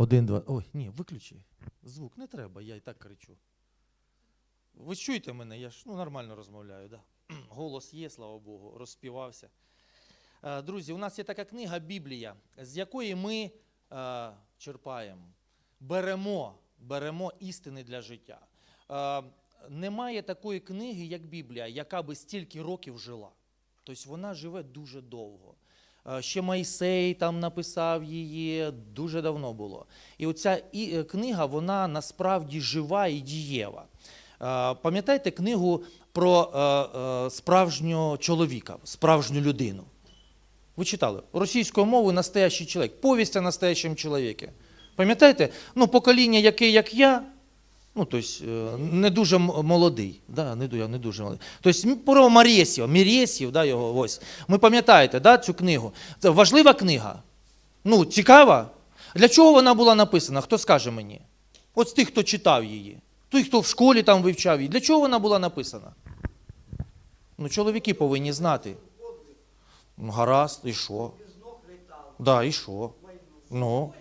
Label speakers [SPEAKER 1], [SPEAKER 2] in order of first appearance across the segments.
[SPEAKER 1] Один, два. Ой, ні, виключи. Звук не треба, я і так кричу. Ви чуєте мене, я ж ну, нормально розмовляю, да? голос є, слава Богу, розспівався. Е, Друзі, у нас є така книга Біблія, з якої ми е, черпаємо, беремо, беремо істини для життя. Е, немає такої книги, як Біблія, яка би стільки років жила. Тобто вона живе дуже довго. Е, Ще Майсей там написав її, дуже давно було. І оця е, книга, вона насправді жива і дієва. Е, Пам'ятаєте книгу про справжнього чоловіка, справжню людину? Ви читали? Російською мовою настоящий чоловік, повість о настоящем чоловіку. Пам'ятаєте? Ну, покоління, яке, як я, ну, тобто, не дуже молодий. Да, не, не дуже молодий. Тобто, про Марєсів, Мірєсів, да, його ось. Ви пам'ятаєте да, цю книгу? Це важлива книга. Ну, цікава. Для чого вона була написана? Хто скаже мені? От з тих, хто читав її. Той, хто в школі там вивчав її. Для чого вона була написана? Ну, чоловіки повинні знати. Ну, гаразд, і що? Да, і що? Ну.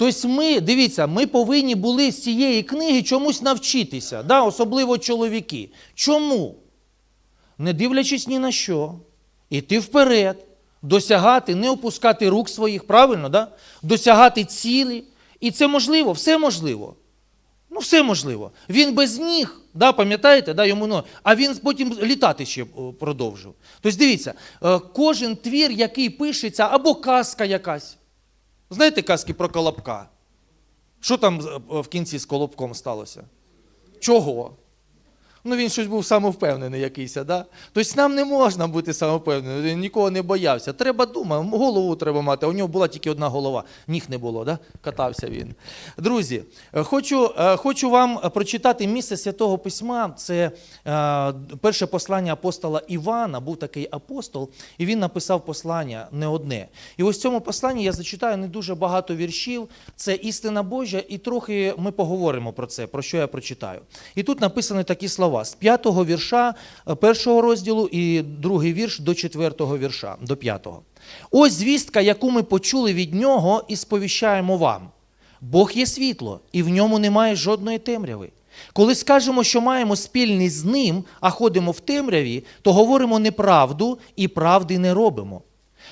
[SPEAKER 1] Тобто ми, дивіться, ми повинні були з цієї книги чомусь навчитися, да, особливо чоловіки. Чому? Не дивлячись ні на що, іти вперед, досягати, не опускати рук своїх, правильно, да? досягати цілі. І це можливо, все можливо. Ну, все можливо. Він без ніг, да, пам'ятаєте, да, йому ноги, а він потім літати ще продовжив. Тобто, дивіться, е, кожен твір, який пишеться, або казка якась. Знаєте казки про Колобка? Що там е, в кінці з Колобком сталося? Чого? Ну, він щось був самовпевнений якийсь, да? Тобто нам не можна бути самовпевненим, він нікого не боявся. Треба думати, голову треба мати, у нього була тільки одна голова. Ніг не було, да? катався він. Друзі, е, хочу, е, хочу вам прочитати місце Святого Письма. Це е, перше послання апостола Івана, був такий апостол, і він написав послання не одне. І ось в цьому посланні я зачитаю не дуже багато віршів. Це істина Божа, і трохи ми поговоримо про це, про що я прочитаю. І тут написані такі слова з п'ятого вірша е, першого розділу і другий вірш до четвертого вірша, до п'ятого. Ось звістка, яку ми почули від нього, і сповіщаємо вам. Бог є світло, і в ньому немає жодної темряви. Коли скажемо, що маємо спільність з ним, а ходимо в темряві, то говоримо неправду і правди не робимо.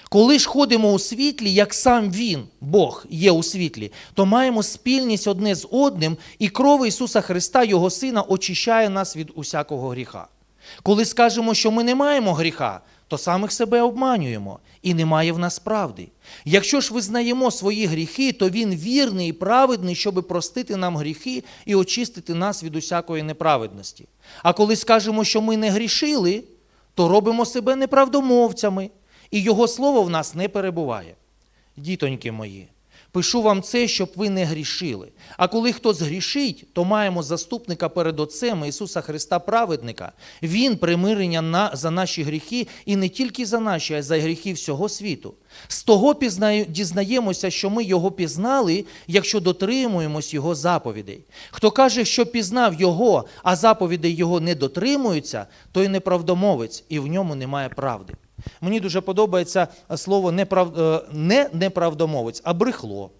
[SPEAKER 1] Коли ж ходимо у світлі, як сам Він, Бог, є у світлі, то маємо спільність одне з одним, і кров Ісуса Христа, Його Сина, очищає нас від усякого гріха. Коли скажемо, що ми не маємо гріха, то самих себе обманюємо, і немає в нас правди. Якщо ж визнаємо свої гріхи, то Він вірний і праведний, щоби простити нам гріхи і очистити нас від усякої неправедності. А коли скажемо, що ми не грішили, то робимо себе неправдомовцями, і Його слово в нас не перебуває. Дітоньки мої, пишу вам це, щоб ви не грішили. А коли хто згрішить, то маємо заступника перед Отцем Ісуса Христа праведника. Він примирення на, за наші гріхи, і не тільки за наші, а й за гріхи всього світу. З того пізнаю, дізнаємося, що ми Його пізнали, якщо дотримуємось Його заповідей. Хто каже, що пізнав Його, а заповідей Його не дотримуються, той неправдомовець, і в ньому немає правди. Мені дуже подобається слово неправ... е, не неправдомовець, а брехло.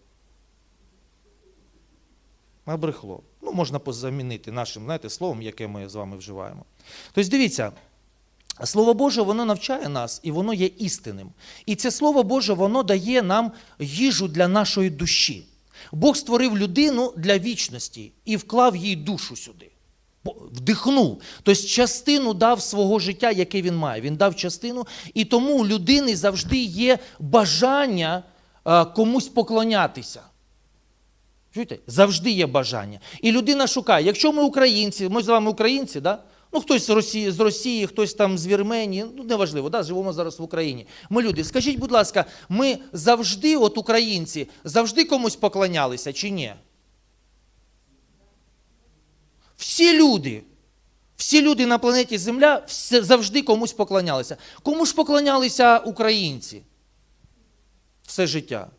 [SPEAKER 1] А брехло. Ну, можна позамінити нашим знаєте, словом, яке ми з вами вживаємо. Тобто, дивіться, Слово Боже, воно навчає нас і воно є істинним. І це Слово Боже, воно дає нам їжу для нашої душі. Бог створив людину для вічності і вклав їй душу сюди. Вдихнув. Тобто частину дав свого життя, яке він має. Він дав частину, і тому у людини завжди є бажання е, комусь поклонятися. Чуєте? Завжди є бажання. І людина шукає. Якщо ми українці, ми з вами українці, да? ну хтось з Росії, з Росії, хтось там з Вірменії, ну неважливо, да? живемо зараз в Україні. Ми люди, скажіть, будь ласка, ми завжди, от українці, завжди комусь поклонялися чи ні? Всі люди, всі люди на планеті Земля завжди комусь поклонялися. Кому ж поклонялися українці? Все життя.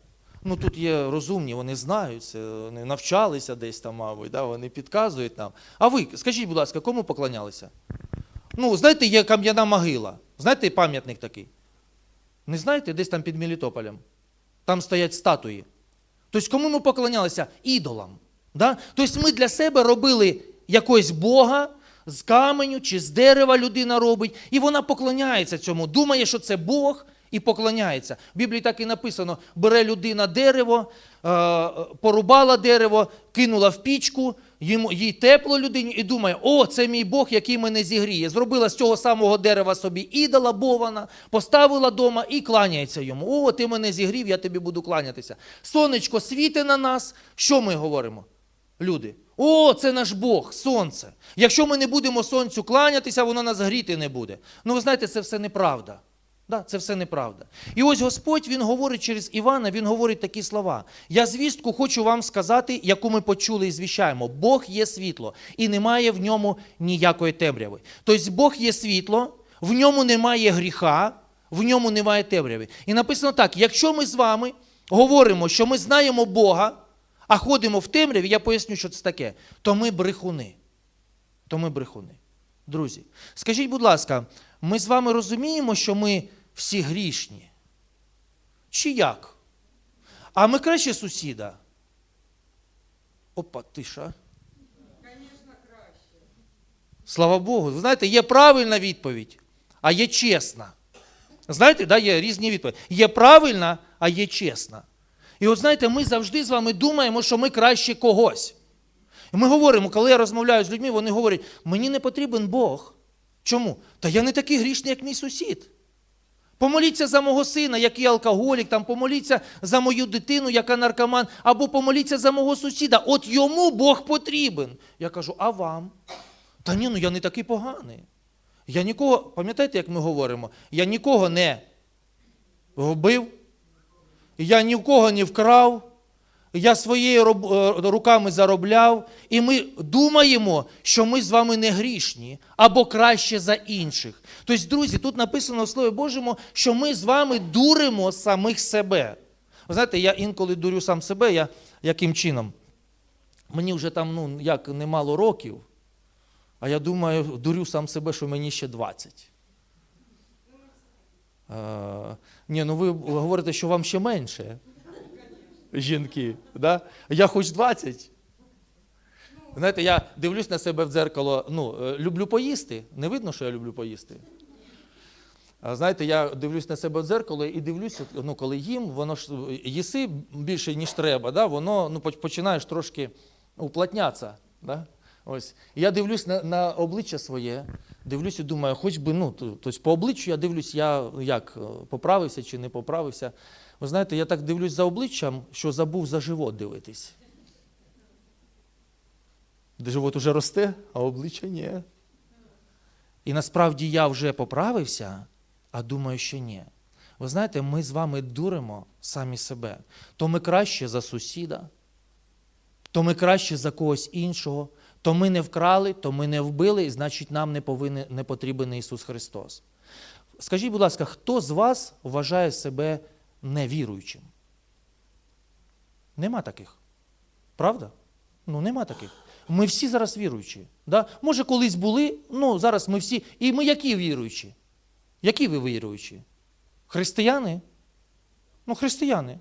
[SPEAKER 1] Ну тут є розумні, вони знають вони навчалися десь там, мабуть, да, вони підказують нам. А ви, скажіть, будь ласка, кому поклонялися? Ну, знаєте, є кам'яна могила. Знаєте, пам'ятник такий? Не знаєте, десь там під Мелітополем? Там стоять статуї. Тобто, кому ми поклонялися? Ідолам. Да? Тобто ми для себе робили якогось Бога з каменю чи з дерева людина робить, і вона поклоняється цьому, думає, що це Бог, і поклоняється. В Біблії так і написано: бере людина дерево, е, порубала дерево, кинула в пічку, їй тепло людині і думає, о, це мій Бог, який мене зігріє. Зробила з цього самого дерева собі ідола бована, поставила дома і кланяється йому. О, ти мене зігрів, я тобі буду кланятися. Сонечко світе на нас. Що ми говоримо? Люди. О, це наш Бог, сонце. Якщо ми не будемо сонцю кланятися, воно нас гріти не буде. Ну, ви знаєте, це все неправда. Да, це все неправда. І ось Господь Він говорить через Івана, Він говорить такі слова. Я звістку хочу вам сказати, яку ми почули і звіщаємо. Бог є світло, і немає в ньому ніякої темряви. Тобто Бог є світло, в ньому немає гріха, в ньому немає темряви. І написано так: якщо ми з вами говоримо, що ми знаємо Бога, а ходимо в темряві, я поясню, що це таке, то ми брехуни. То ми брехуни. Друзі, скажіть, будь ласка, ми з вами розуміємо, що ми всі грішні? Чи як? А ми краще сусіда? Опа, тиша. Слава Богу. Ви знаєте, є правильна відповідь, а є чесна. Знаєте, да, є різні відповіді. Є правильна, а є чесна. І от знаєте, ми завжди з вами думаємо, що ми краще когось. І ми говоримо, коли я розмовляю з людьми, вони говорять, мені не потрібен Бог. Чому? Та я не такий грішний, як мій сусід. Помоліться за мого сина, який алкоголік, там помоліться за мою дитину, яка наркоман, або помоліться за мого сусіда. От йому Бог потрібен. Я кажу, а вам? Та ні, ну я не такий поганий. Я нікого, пам'ятаєте, як ми говоримо? Я нікого не вбив, я ні в кого не вкрав, я своєю е, руками заробляв, і ми думаємо, що ми з вами не грішні або краще за інших. Тобто, друзі, тут написано в Слові Божому, що ми з вами дуримо самих себе. Ви знаєте, я інколи дурю сам себе, я яким чином? Мені вже там, ну, як немало років, а я думаю, дурю сам себе, що мені ще 20. Е, ні, ну ви говорите, що вам ще менше. Жінки. Да? Я хоч 20. Знаєте, я дивлюсь на себе в дзеркало, ну, е, люблю поїсти. Не видно, що я люблю поїсти. А знаєте, я дивлюсь на себе в дзеркало і дивлюся, ну, коли їм, воно ж їси більше, ніж треба, да? воно ну, починаєш трошки уплотнятися. Да? Ось. Я дивлюсь на, на обличчя своє, дивлюсь і думаю, хоч би, ну, то- тобто по обличчю я дивлюсь, я як е, поправився чи не поправився. Ви знаєте, я так дивлюсь за обличчям, що забув за живот дивитись. Де живот уже росте, а обличчя ні. І насправді я вже поправився, а думаю, що ні. Ви знаєте, ми з вами дуримо самі себе. То ми краще за сусіда, то ми краще за когось іншого, то ми не вкрали, то ми не вбили, і значить нам не, повинен, не потрібен Ісус Христос. Скажіть, будь ласка, хто з вас вважає себе невіруючим? Нема таких. Правда? Ну, нема таких. Ми всі зараз віруючі. Да? Може, колись були, ну зараз ми всі. І ми які віруючі? Які ви віруючі? Християни? Ну, християни.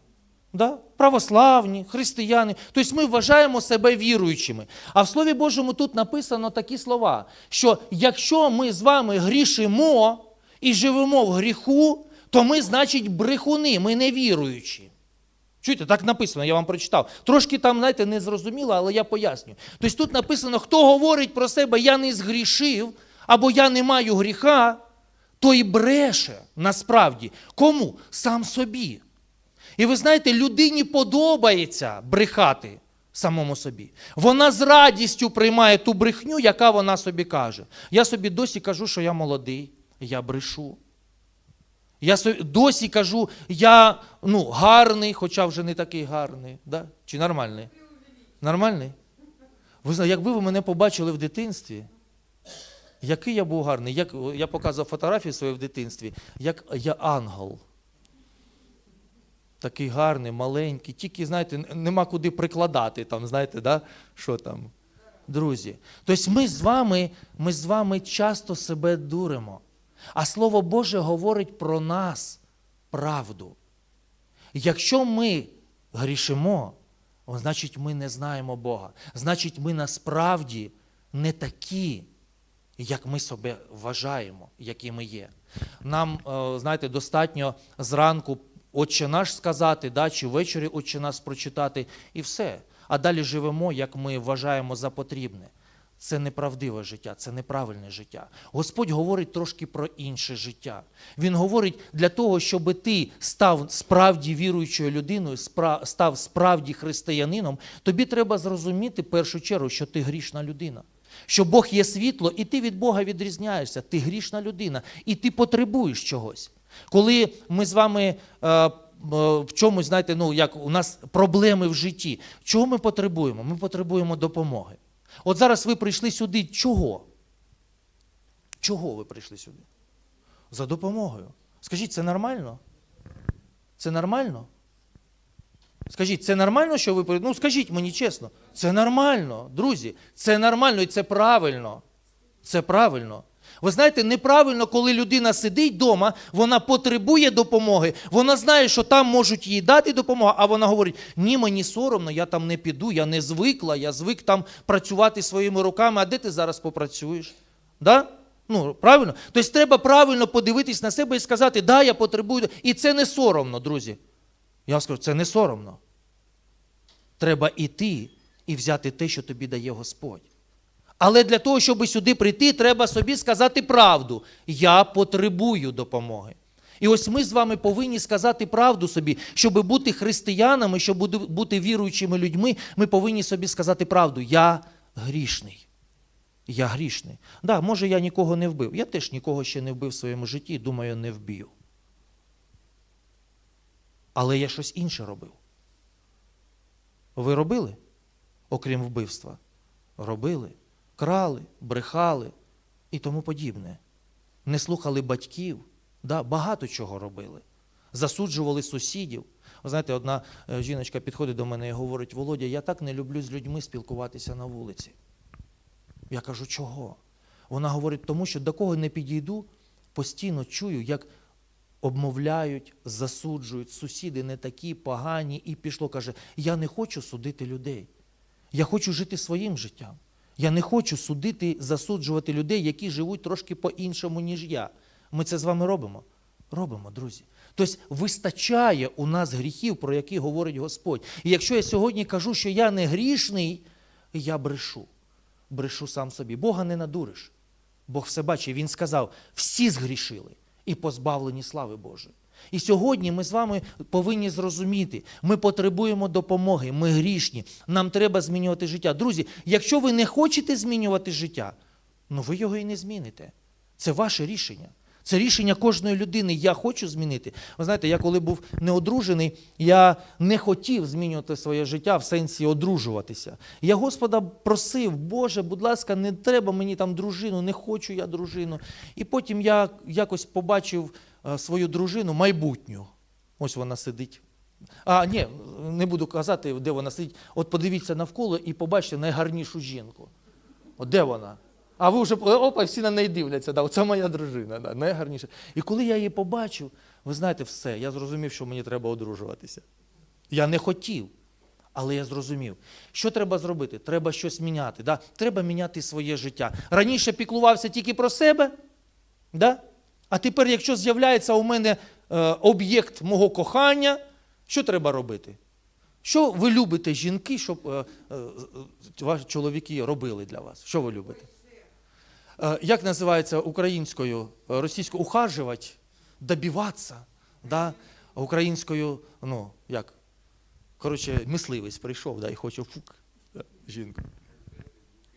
[SPEAKER 1] Да? Православні, християни. Тобто ми вважаємо себе віруючими. А в Слові Божому тут написано такі слова, що якщо ми з вами грішимо і живемо в гріху, то ми, значить, брехуни, ми не віруючі. Чуєте, так написано, я вам прочитав. Трошки там, знаєте, не зрозуміло, але я поясню. Тобто тут написано, хто говорить про себе, я не згрішив, або я не маю гріха, той бреше насправді. Кому? Сам собі. І ви знаєте, людині подобається брехати самому собі. Вона з радістю приймає ту брехню, яка вона собі каже. Я собі досі кажу, що я молодий, я брешу. Я досі кажу, я ну, гарний, хоча вже не такий гарний. Да? Чи нормальний? Нормальний? Ви знаєте, якби ви мене побачили в дитинстві, який я був гарний, як, я показував фотографії свої в дитинстві, як я ангел. Такий гарний, маленький, тільки, знаєте, нема куди прикладати, там, знаєте, да? що там. Друзі. Тобто ми з вами, ми з вами часто себе дуримо. А Слово Боже говорить про нас правду. Якщо ми грішимо, значить, ми не знаємо Бога. Значить, ми насправді не такі, як ми себе вважаємо, які ми є. Нам, е, знаєте, достатньо зранку Отче наш сказати, да, чи ввечері Отче нас прочитати, і все. А далі живемо, як ми вважаємо за потрібне. Це неправдиве життя, це неправильне життя. Господь говорить трошки про інше життя. Він говорить для того, щоб ти став справді віруючою людиною, став справді християнином, тобі треба зрозуміти в першу чергу, що ти грішна людина. Що Бог є світло, і ти від Бога відрізняєшся. Ти грішна людина, і ти потребуєш чогось. Коли ми з вами е, в чомусь, знаєте, ну як у нас проблеми в житті, чого ми потребуємо? Ми потребуємо допомоги. От зараз ви прийшли сюди. Чого? Чого ви прийшли сюди? За допомогою. Скажіть, це нормально? Це нормально? Скажіть, це нормально, що ви Ну, скажіть мені чесно, це нормально, друзі. Це нормально і це правильно. Це правильно. Ви знаєте, неправильно, коли людина сидить вдома, вона потребує допомоги, вона знає, що там можуть їй дати допомогу, а вона говорить: ні, мені соромно, я там не піду, я не звикла, я звик там працювати своїми руками, а де ти зараз попрацюєш? Да? Ну, правильно? Тобто треба правильно подивитись на себе і сказати, да, я потребую. І це не соромно, друзі. Я скажу, це не соромно. Треба іти і взяти те, що тобі дає Господь. Але для того, щоб сюди прийти, треба собі сказати правду. Я потребую допомоги. І ось ми з вами повинні сказати правду собі, щоб бути християнами, щоб бути- віруючими людьми, ми повинні собі сказати правду. Я грішний. Я грішний. Да, може, я нікого не вбив. Я теж нікого ще не вбив в своєму житті, думаю, не вб'ю. Але я щось інше робив. Ви робили, окрім вбивства? Робили, крали, брехали і тому подібне. Не слухали батьків, да, багато чого робили. Засуджували сусідів. Ви знаєте, одна е, жіночка підходить до мене і говорить: Володя, я так не люблю з людьми спілкуватися на вулиці. Я кажу, чого? Вона говорить, тому що до кого не підійду, постійно чую, як обмовляють, засуджують, сусіди не такі погані, і пішло, каже, я не хочу судити людей. Я хочу жити своїм життям. Я не хочу судити, засуджувати людей, які живуть трошки по-іншому, ніж я. Ми це з вами робимо? Робимо, друзі. Тобто вистачає у нас гріхів, про які говорить Господь. І якщо я сьогодні кажу, що я не грішний, я брешу. Брешу сам собі. Бога не надуриш. Бог все бачить. Він сказав: всі згрішили і позбавлені слави Божої. І сьогодні ми з вами повинні зрозуміти, ми потребуємо допомоги, ми грішні, нам треба змінювати життя. Друзі, якщо ви не хочете змінювати життя, ну ви його і не зміните. Це ваше рішення. Це рішення кожної людини. Я хочу змінити. Ви знаєте, я коли був неодружений, я не хотів змінювати своє життя в сенсі одружуватися. Я Господа просив, Боже, будь ласка, не треба мені там дружину, не хочу я дружину. І потім я якось побачив свою дружину майбутню. Ось вона сидить. А, ні, не буду казати, де вона сидить. От подивіться навколо і побачите найгарнішу жінку. От де вона? А ви вже опа, всі на неї дивляться. Да, Оце моя дружина, да, найгарніша. І коли я її побачив, ви знаєте, все, я зрозумів, що мені треба одружуватися. Я не хотів, але я зрозумів. Що треба зробити? Треба щось міняти. Да? Треба міняти своє життя. Раніше піклувався тільки про себе, да? А тепер, якщо з'являється у мене е, об'єкт мого кохання, що треба робити? Що ви любите жінки, щоб е, е, ваші чоловіки робили для вас? Що ви любите? Як називається українською, російською ухажувати, добиватися, да? українською, ну, як? Коротше, мисливець прийшов да, і хоче фук жінку.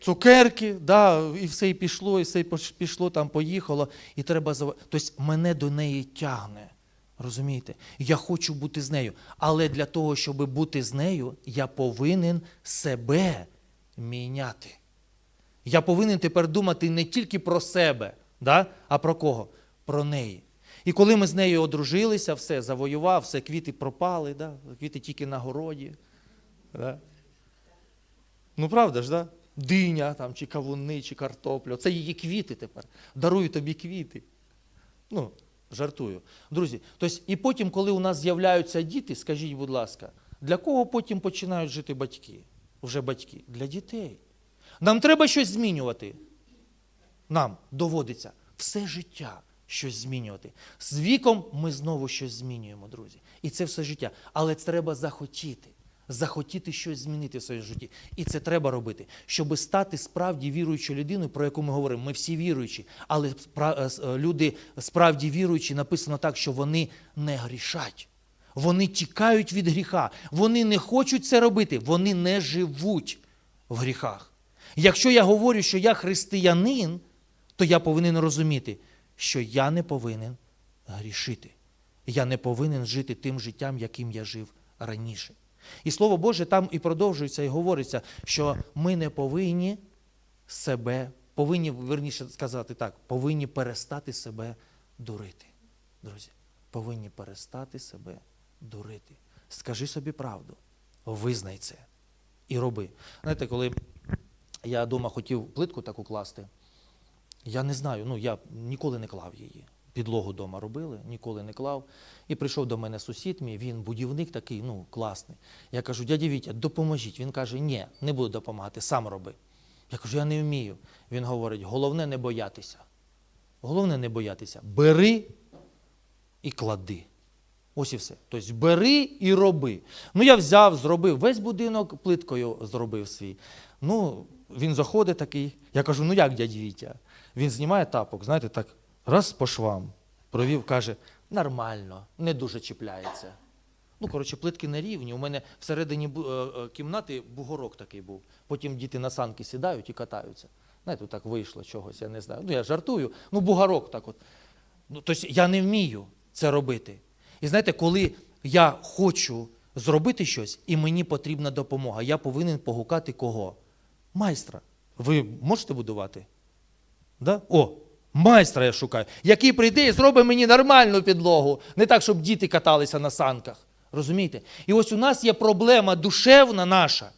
[SPEAKER 1] Цукерки, да, і все і пішло, і все і пішло, там поїхало, і треба зав... Тобто мене до неї тягне. Розумієте? Я хочу бути з нею. Але для того, щоб бути з нею, я повинен себе міняти. Я повинен тепер думати не тільки про себе, да? а про кого? Про неї. І коли ми з нею одружилися, все, завоював, все, квіти пропали, да? квіти тільки на городі. Да? Ну, правда ж, да? Диня там, чи кавуни, чи картопля. Це її квіти тепер. Дарую тобі квіти. Ну, жартую. Друзі, тобто, і потім, коли у нас з'являються діти, скажіть, будь ласка, Для кого потім починають жити батьки? Вже батьки? Для дітей. Нам треба щось змінювати. Нам доводиться все життя щось змінювати. З віком ми знову щось змінюємо, друзі. І це все життя. Але це треба захотіти. Захотіти щось змінити в своєму житті. І це треба робити, щоб стати справді віруючою людиною, про яку ми говоримо. Ми всі віруючі, але е, е, люди справді віруючі написано так, що вони не грішать. Вони тікають від гріха. Вони не хочуть це робити, вони не живуть в гріхах. Якщо я говорю, що я християнин, то я повинен розуміти, що я не повинен грішити. Я не повинен жити тим життям, яким я жив раніше. І Слово Боже там і продовжується, і говориться, що ми не повинні себе, повинні, верніше сказати так, повинні перестати себе дурити. Друзі, повинні перестати себе дурити. Скажи собі правду, визнай це і роби. Знаєте, коли я вдома хотів плитку таку класти, я не знаю, ну я ніколи не клав її. Підлогу вдома робили, ніколи не клав. І прийшов до мене сусід мій, він будівник такий, ну, класний. Я кажу, дядя Вітя, допоможіть. Він каже, ні, не буду допомагати, сам роби. Я кажу, я не вмію. Він говорить, головне не боятися. Головне не боятися. Бери і клади. Ось і все. Тобто бери і роби. Ну, я взяв, зробив весь будинок плиткою зробив свій. Ну, він заходить такий. Я кажу, ну як дядь Вітя? Він знімає тапок, знаєте, так, раз по швам, провів, каже, нормально, не дуже чіпляється. Ну, коротше, плитки на рівні. У мене всередині е, е, кімнати бугорок такий був. Потім діти на санки сідають і катаються. Знаєте, так вийшло чогось, я не знаю. Ну, я жартую. Ну, бугорок так от. Ну, тобто я не вмію це робити. І знаєте, коли я хочу зробити щось, і мені потрібна допомога, я повинен погукати кого? Майстра. Ви можете будувати? Да? О, майстра я шукаю, який прийде і зробить мені нормальну підлогу, не так, щоб діти каталися на санках. Розумієте? І ось у нас є проблема душевна наша.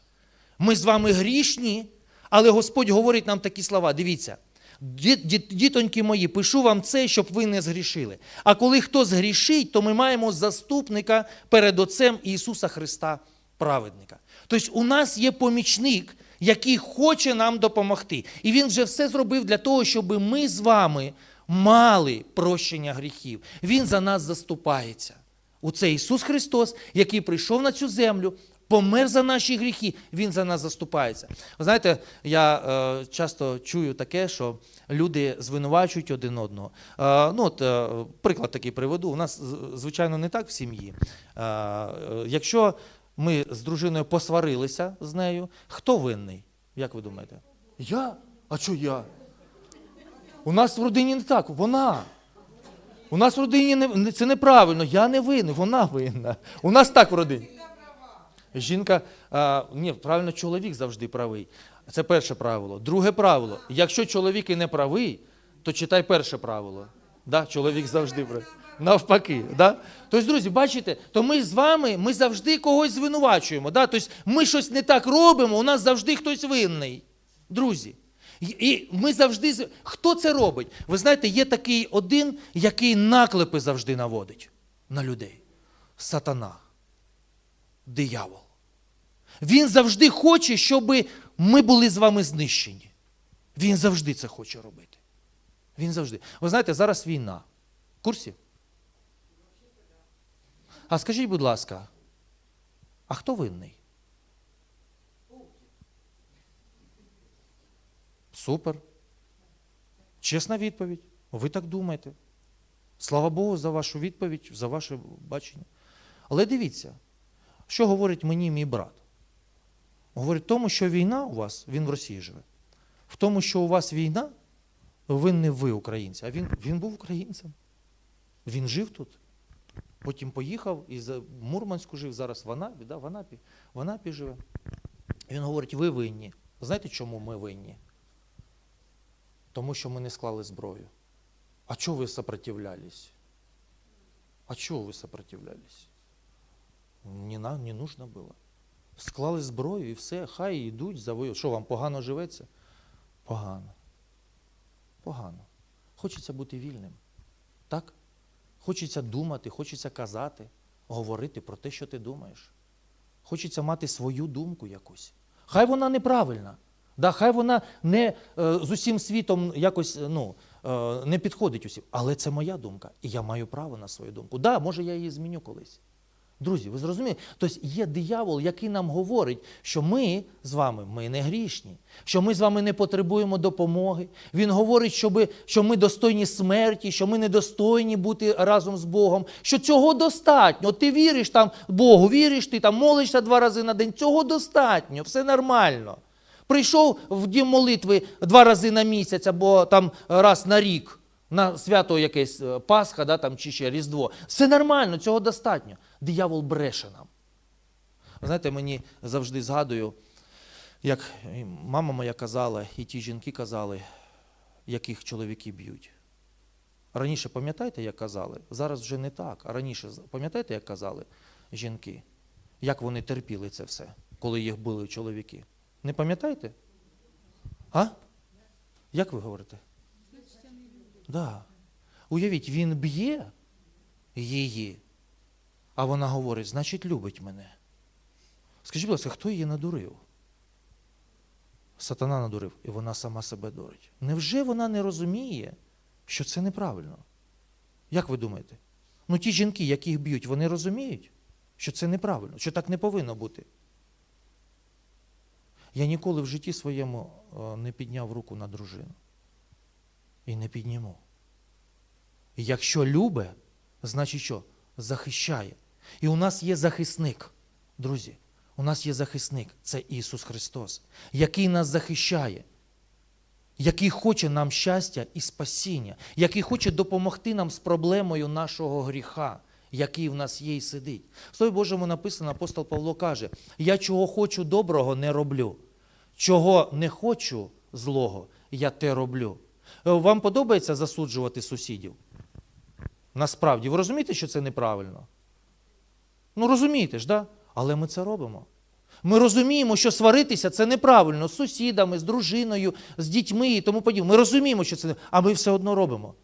[SPEAKER 1] Ми з вами грішні, але Господь говорить нам такі слова. Дивіться, «Ді- ді- дітоньки мої, пишу вам це, щоб ви не згрішили. А коли хто згрішить, то ми маємо заступника перед Отцем Ісуса Христа, праведника. Тобто у нас є помічник, який хоче нам допомогти. І він вже все зробив для того, щоб ми з вами мали прощення гріхів. Він за нас заступається. Оце Ісус Христос, який прийшов на цю землю, помер за наші гріхи, Він за нас заступається. Ви знаєте, я е, часто чую таке, що люди звинувачують один одного. Е, ну, от, е, приклад такий приведу. У нас, звичайно, не так в сім'ї. Е, е, якщо ми з дружиною посварилися з нею, хто винний? Як ви думаєте? Я? А що я? У нас в родині не так, вона. У нас в родині не, це неправильно, я не винен, вона винна. У нас так в родині. Жінка, а, ні, правильно, чоловік завжди правий. Це перше правило. Друге правило. Якщо чоловік і не правий, то читай перше правило. Да? Чоловік завжди правий. Навпаки. Да? Тобто, друзі, бачите, то ми з вами ми завжди когось звинувачуємо. Да? Тобто ми щось не так робимо, у нас завжди хтось винний. Друзі. І- ми завжди. Хто це робить? Ви знаєте, є такий один, який наклепи завжди наводить на людей. Сатана. Диявол. Він завжди хоче, щоб ми були з вами знищені. Він завжди це хоче робити. Він завжди. Ви знаєте, зараз війна. В курсі? А скажіть, будь ласка, а хто винний? Супер. Чесна відповідь. Ви так думаєте. Слава Богу за вашу відповідь, за ваше бачення. Але дивіться, що говорить мені мій брат? Говорить, в тому, що війна у вас, він в Росії живе. В тому, що у вас війна, ви не ви українці, а він, він був українцем. Він жив тут. Потім поїхав і за- Мурманську жив, зараз в Анапі, да, в Анапі, в Анапі живе. Він говорить, ви винні. Знаєте, чому ми винні? Тому що ми не склали зброю. А чого ви сопротивлялись? А чого ви сопротивлялись? Не, не нужно було. Склали зброю і все, хай йдуть, завоюють. Що вам погано живеться? Погано. Погано. Хочеться бути вільним. Так? Хочеться думати, хочеться казати, говорити про те, що ти думаєш. хочеться мати свою думку якусь. Хай вона неправильна. Да, хай вона не е, з усім світом якось е, ну, е, не підходить усім. Але це моя думка. І я маю право на свою думку. Да, може, я її зміню колись. Друзі, ви зрозумієте? Тобто є диявол, який нам говорить, що ми з вами ми не грішні, що ми з вами не потребуємо допомоги. Він говорить, щоби, що ми достойні смерті, що ми недостойні бути разом з Богом, що цього достатньо. Ти віриш там Богу, віриш, ти там молишся два рази на день. Цього достатньо, все нормально. Прийшов в дім молитви два рази на місяць або там раз на рік. На свято якесь е, Пасха, да, там, чи ще Різдво. Все нормально, цього достатньо. Диявол бреше нам. Знаєте, мені завжди згадую, як мама моя казала, і ті жінки казали, яких чоловіки б'ють. Раніше пам'ятаєте, як казали? Зараз вже не так. А раніше пам'ятаєте, як казали жінки? Як вони терпіли це все, коли їх били чоловіки? Не пам'ятаєте? А? Як ви говорите? Да. Уявіть, він б'є її, а вона говорить, значить, любить мене. Скажіть, будь ласка, хто її надурив? Сатана надурив, і вона сама себе дурить. Невже вона не розуміє, що це неправильно? Як ви думаєте? Ну ті жінки, яких б'ють, вони розуміють, що це неправильно, що так не повинно бути. Я ніколи в житті своєму е, не підняв руку на дружину. І не підніму. І якщо любе, значить що? Захищає. І у нас є захисник, друзі. У нас є захисник, це Ісус Христос, який нас захищає, який хоче нам щастя і спасіння, який хоче допомогти нам з проблемою нашого гріха, який в нас є і сидить. В Слові Божому написано, апостол Павло каже: Я чого хочу доброго, не роблю, чого не хочу злого, я те роблю. Е, Вам подобається засуджувати сусідів? Насправді, ви розумієте, що це неправильно? Ну розумієте ж, да? але ми це робимо. Ми розуміємо, що сваритися це неправильно з сусідами, з дружиною, з дітьми і тому подібне. Ми розуміємо, що це а ми все одно робимо.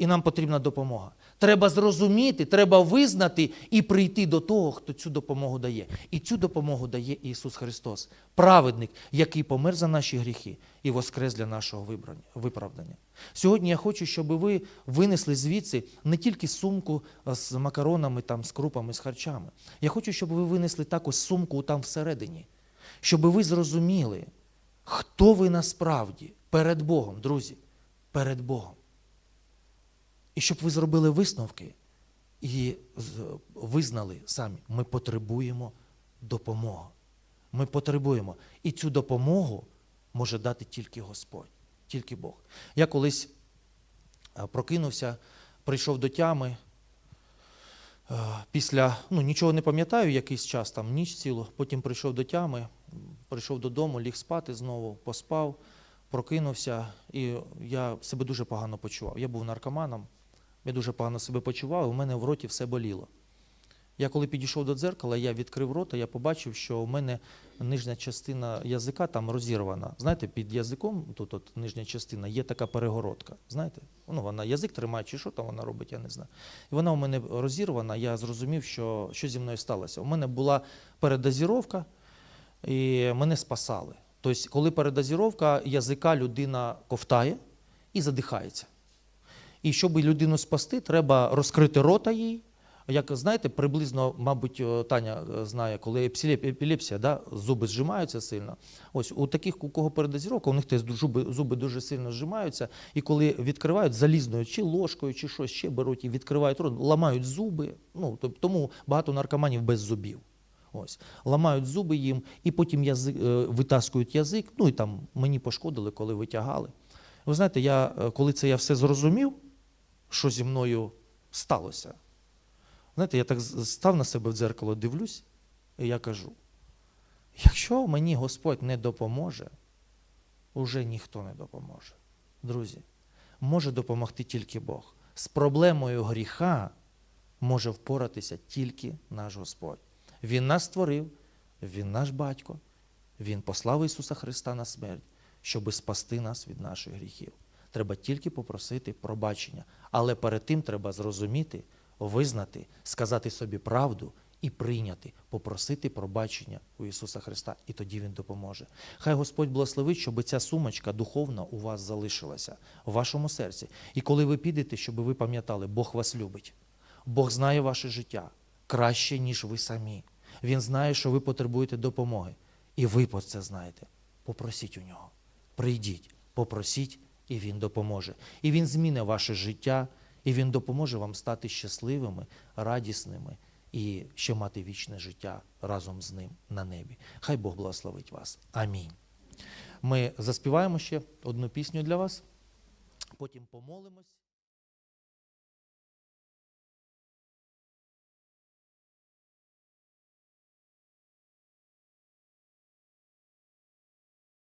[SPEAKER 1] І нам потрібна допомога. Треба зрозуміти, треба визнати і прийти до того, хто цю допомогу дає. І цю допомогу дає Ісус Христос, праведник, який помер за наші гріхи і воскрес для нашого виправдання. Сьогодні я хочу, щоб ви винесли звідси не тільки сумку з макаронами, там, з крупами, з харчами. Я хочу, щоб ви винесли також сумку там всередині, щоб ви зрозуміли, хто ви насправді перед Богом, друзі, перед Богом. І щоб ви зробили висновки і визнали самі, ми потребуємо допомоги. Ми потребуємо. І цю допомогу може дати тільки Господь, тільки Бог. Я колись е, прокинувся, прийшов до тями. е, Після, ну нічого не пам'ятаю, якийсь час, там ніч цілу, потім прийшов до тями, прийшов додому, ліг спати знову, поспав, прокинувся, і я себе дуже погано почував. Я був наркоманом, я дуже погано себе почував, у мене в роті все боліло. Я коли підійшов до дзеркала, я відкрив рота, я побачив, що у мене нижня частина язика там розірвана. Знаєте, під язиком, тут от нижня частина, є така перегородка. Знаєте? Ну, вона язик тримає, чи що там вона робить, я не знаю. І вона у мене розірвана, я зрозумів, що, що зі мною сталося. У мене була передозіровка, і мене спасали. Тобто, коли передозіровка, язика людина ковтає і задихається. І щоб людину спасти, треба розкрити рота їй. Як знаєте, приблизно, мабуть, Таня е, знає, коли епілепсія, да, зуби зжимаються сильно. Ось у таких, у кого передозіровка, у них теж зуби, зуби дуже сильно зжимаються, і коли відкривають залізною чи ложкою, чи щось ще беруть і відкривають рот, ламають зуби. Ну, тому багато наркоманів без зубів. Ось. Ламають зуби їм, і потім язик, е, витаскують язик. Ну і там мені пошкодили, коли витягали. Ви знаєте, я, е, коли це я все зрозумів, що зі мною сталося. Знаєте, я так став на себе в дзеркало, дивлюсь, і я кажу: якщо мені Господь не допоможе, уже ніхто не допоможе. Друзі, може допомогти тільки Бог. З проблемою гріха може впоратися тільки наш Господь. Він нас створив, Він наш батько, Він послав Ісуса Христа на смерть, щоби спасти нас від наших гріхів. Треба тільки попросити пробачення. Але перед тим треба зрозуміти, визнати, сказати собі правду і прийняти, попросити пробачення у Ісуса Христа, і тоді Він допоможе. Хай Господь благословить, щоб ця сумочка духовна у вас залишилася в вашому серці. І коли ви підете, щоб ви пам'ятали, Бог вас любить. Бог знає ваше життя краще, ніж ви самі. Він знає, що ви потребуєте допомоги. І ви про це знаєте. Попросіть у нього. Прийдіть, попросіть, і він допоможе. І він зміни ваше життя, і він допоможе вам стати щасливими, радісними і ще мати вічне життя разом з ним на небі. Хай Бог благословить вас. Амінь. Ми заспіваємо ще одну пісню для вас, потім помолимось.